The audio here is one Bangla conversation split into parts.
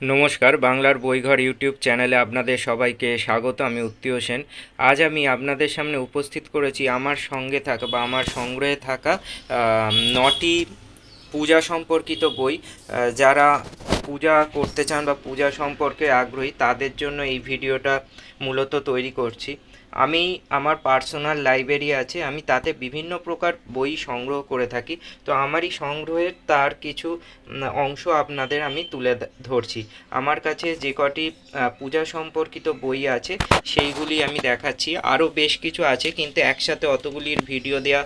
নমস্কার, বাংলার বইঘর ইউটিউব চ্যানেলে আপনাদের সবাইকে স্বাগত, আমি উত্তি হোসেন আজ আমি আপনাদের সামনে উপস্থিত করেছি আমার সঙ্গে থাকা বা আমার সংগ্রহে থাকা নটি পূজা সম্পর্কিত বই যারা পূজা করতে চান বা পূজা সম্পর্কে আগ্রহী, তাদের জন্য এই ভিডিওটা মূলত তৈরি করছি। আমি আমার পার্সোনাল লাইব্রেরি আছে, আমি তাতে বিভিন্ন প্রকার বই সংগ্রহ করে থাকি। তো আমারই সংগ্রহের তার কিছু অংশ আপনাদের আমি তুলে ধরছি। আমার কাছে যে কটি পূজা সম্পর্কিত বই আছে, সেইগুলি আমি দেখাচ্ছি। আরও বেশ কিছু আছে, কিন্তু একসাথে অতগুলির ভিডিও দেওয়া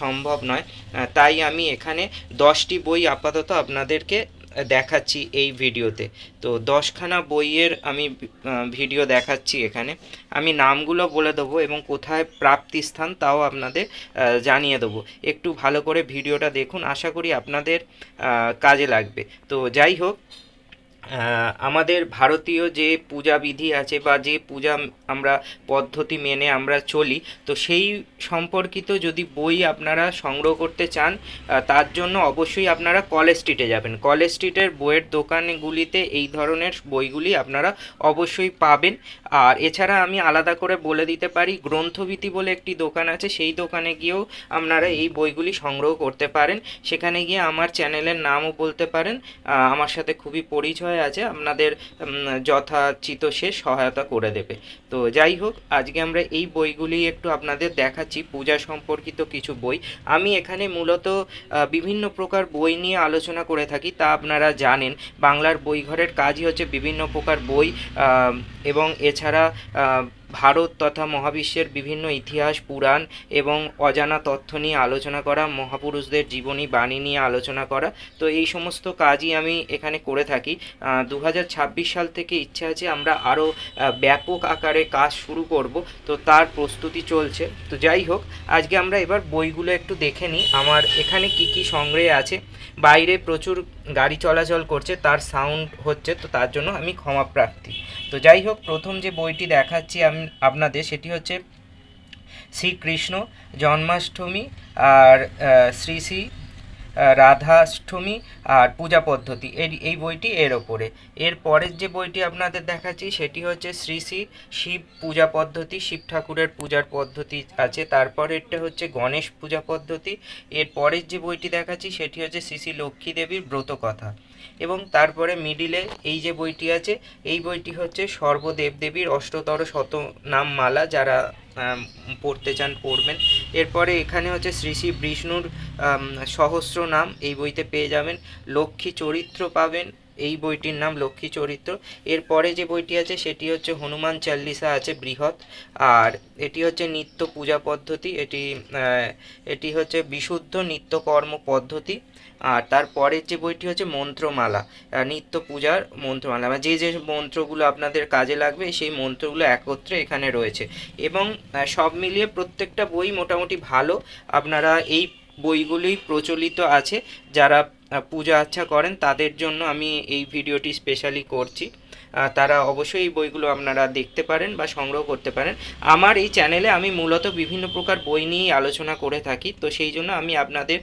সম্ভব নয়। তাই আমি এখানে দশটি বই আপাতত আপনাদেরকে দেখাচ্ছি এই ভিডিওতে। তো দশখানা বইয়ের আমি ভিডিও দেখাচ্ছি এখানে। আমি নামগুলো বলে দেবো এবং কোথায় প্রাপ্তিস্থান তাও আপনাদের জানিয়ে দেবো। একটু ভালো করে ভিডিওটা দেখুন। আশা করি আপনাদের কাজে লাগবে। তো যাই হোক আমাদের ভারতীয় যে পূজা বিধি আছে বা যে পূজা আমরা পদ্ধতি মেনে আমরা চলি, তো সেই সম্পর্কিত যদি বই আপনারা সংগ্রহ করতে চান তার জন্য অবশ্যই আপনারা কলেজ স্ট্রিটে যাবেন। কলেজ স্ট্রিটের বইয়ের দোকানগুলিতে এই ধরনের বইগুলি আপনারা অবশ্যই পাবেন। আর এছাড়া আমি আলাদা করে বলে দিতে পারি গ্রন্থভীতি বলে একটি দোকান আছে, সেই দোকানে গিয়েও আপনারা এই বইগুলি সংগ্রহ করতে পারেন। সেখানে গিয়ে আমার চ্যানেলের নামও বলতে পারেন। আমার সাথে খুবই পরিচয় আছে, আপনাদের যথাচিত সে সহায়তা করে দেবে। তো যাই হোক, আজকে আমরা এই বইগুলি একটু আপনাদের দেখাচ্ছি, পূজা সম্পর্কিত কিছু বই। আমি এখানে মূলত বিভিন্ন প্রকার বই নিয়ে আলোচনা করে থাকি, তা আপনারা জানেন। বাংলার বইঘরের কাজই হচ্ছে বিভিন্ন প্রকার বই এবং এছাড়া ভারত তথা মহাবিশ্বের বিভিন্ন ইতিহাস, পুরাণ এবং অজানা তথ্য নিয়ে আলোচনা করা, মহাপুরুষদের জীবনী, বাণী নিয়ে আলোচনা করা। তো এই সমস্ত কাজই আমি এখানে করে থাকি। দু হাজার ছাব্বিশ সাল থেকে ইচ্ছা আছে আমরা আরও ব্যাপক আকারে কাজ শুরু করব। তো তার প্রস্তুতি চলছে। তো যাই হোক, আজকে আমরা এবার বইগুলো একটু দেখে নিই। আমার এখানে কি কি সংগ্রহে আছে। বাইরে প্রচুর গাড়ি চলাচল করছে, তার সাউন্ড হচ্ছে, তো তার জন্য আমি ক্ষমা প্রার্থী তো যাই হোক, প্রথম যে বইটি দেখাচ্ছি আমি, আপনাদের সেটি হচ্ছে শ্রীকৃষ্ণ জন্মাষ্টমী আর শ্রী শ্রী রাধাষ্টমী আর পূজা পদ্ধতি। এই এই বইটি এর ওপরে। এর পরের যে বইটি আপনাদের দেখাচ্ছি, সেটি হচ্ছে শ্রী শ্রী শিব পূজা পদ্ধতি, শিব ঠাকুরের পূজার পদ্ধতি আছে। তারপরেরটা হচ্ছে গণেশ পূজা পদ্ধতি। এর পরের যে বইটি দেখাচ্ছি, সেটি হচ্ছে শ্রী শ্রী লক্ষ্মী দেবীর ব্রত কথা এবং তারপরে মিডিলে এই যে বইটি আছে, এই বইটি হচ্ছে সর্বদেব দেবীর অষ্টতর শত নাম মালা যারা পড়তে চান, পড়বেন। এরপরে এখানে হচ্ছে শ্রী শ্রী বিষ্ণুর সহস্র নাম এই বইতে পেয়ে যাবেন। লক্ষ্মী চরিত্র পাবেন এই বইটির নাম লক্ষ্মী চরিত্র। এরপরে যে বইটি আছে, সেটি হচ্ছে হনুমান চাল্লিশা আছে, বৃহৎ। আর এটি হচ্ছে নিত্য পূজা পদ্ধতি, এটি এটি হচ্ছে বিশুদ্ধ নিত্যকর্ম পদ্ধতি। আর তারপরের যে বইটি হচ্ছে মন্ত্রমালা নিত্য পূজার মন্ত্রমালা। মানে যে যে মন্ত্রগুলো আপনাদের কাজে লাগবে, সেই মন্ত্রগুলো একত্রে এখানে রয়েছে। এবং সব মিলিয়ে প্রত্যেকটা বই মোটামুটি ভালো। আপনারা এই বইগুলি প্রচলিত আছে। যারা পূজা আচ্ছা করেন তাদের জন্য আমি এই ভিডিওটি স্পেশালি করছি। তারা অবশ্যই এই বইগুলো আপনারা দেখতে পারেন বা সংগ্রহ করতে পারেন। আমার এই চ্যানেলে আমি মূলত বিভিন্ন প্রকার বই নিয়েই আলোচনা করে থাকি। তো সেই জন্য আমি আপনাদের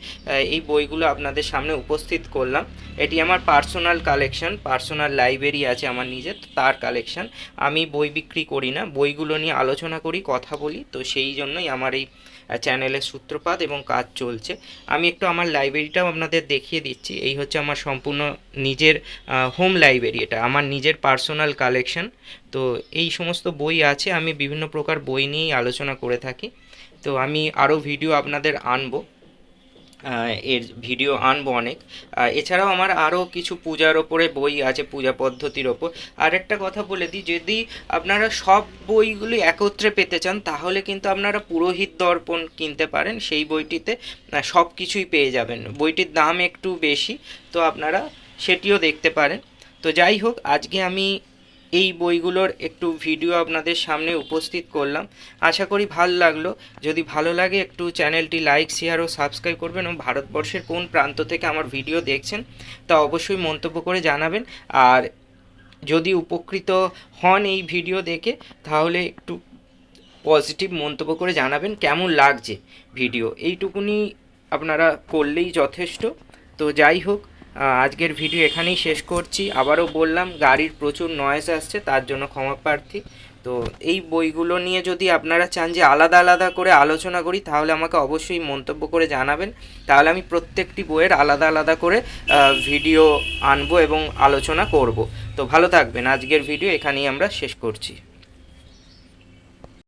এই বইগুলো আপনাদের সামনে উপস্থিত করলাম। এটি আমার পার্সোনাল কালেকশন, পার্সোনাল লাইব্রেরি আছে আমার নিজের তার কালেকশন। আমি বই বিক্রি করি না, বইগুলো নিয়ে আলোচনা করি, কথা বলি। তো সেই জন্যই আমার এই চ্যানেলের সূত্রপাত এবং কাজ চলছে। আমি একটু আমার লাইব্রেরিটাও আপনাদের দেখিয়ে দিচ্ছি। এই হচ্ছে আমার সম্পূর্ণ নিজের হোম লাইব্রেরি। এটা আমার নিজের পার্সোনাল কালেকশন তো এই সমস্ত বই আছে, আমি বিভিন্ন প্রকার বই নিয়েই আলোচনা করে থাকি। তো আমি আরও ভিডিও আপনাদের আনব। এর ভিডিও আনব অনেক। এছাড়াও আমার আরও কিছু পূজার ওপরে বই আছে, পূজা পদ্ধতির ওপর। আর একটা কথা বলে দিই, যদি আপনারা সব বইগুলি একত্রে পেতে চান, তাহলে কিন্তু আপনারা পুরোহিত দর্পণ কিনতে পারেন। সেই বইটিতে সব কিছুই পেয়ে যাবেন। বইটির দাম একটু বেশি, তো আপনারা সেটিও দেখতে পারেন। তো যাই হোক, আজকে আমি এই বইগুলোর একটু ভিডিও আপনাদের সামনে উপস্থিত করলাম। আশা করি ভালো লাগল। যদি ভালো লাগে, একটু চ্যানেলটি লাইক, শেয়ার ও সাবস্ক্রাইব করবেন এবং ভারতবর্ষের কোন প্রান্ত থেকে আমার ভিডিও দেখছেন তা অবশ্যই মন্তব্য করে জানাবেন। আর যদি উপকৃত হন এই ভিডিও দেখে, তাহলে একটু পজিটিভ মন্তব্য করে জানাবেন কেমন লাগছে ভিডিও। এইটুকুনি আপনারা করলেই যথেষ্ট। তো যাই হোক আজকের ভিডিও এখানেই শেষ করছি। আবারও বললাম, গাড়ির প্রচুর নয়েজ আসছে, তার জন্য ক্ষমা প্রার্থী। তো এই বইগুলো নিয়ে যদি আপনারা চান যে আলাদা আলাদা করে আলোচনা করি, তাহলে আমাকে অবশ্যই মন্তব্য করে জানাবেন। তাহলে আমি প্রত্যেকটি বইয়ের আলাদা আলাদা করে ভিডিও আনব এবং আলোচনা করব। তো ভালো থাকবেন। আজকের ভিডিও এখানেই আমরা শেষ করছি।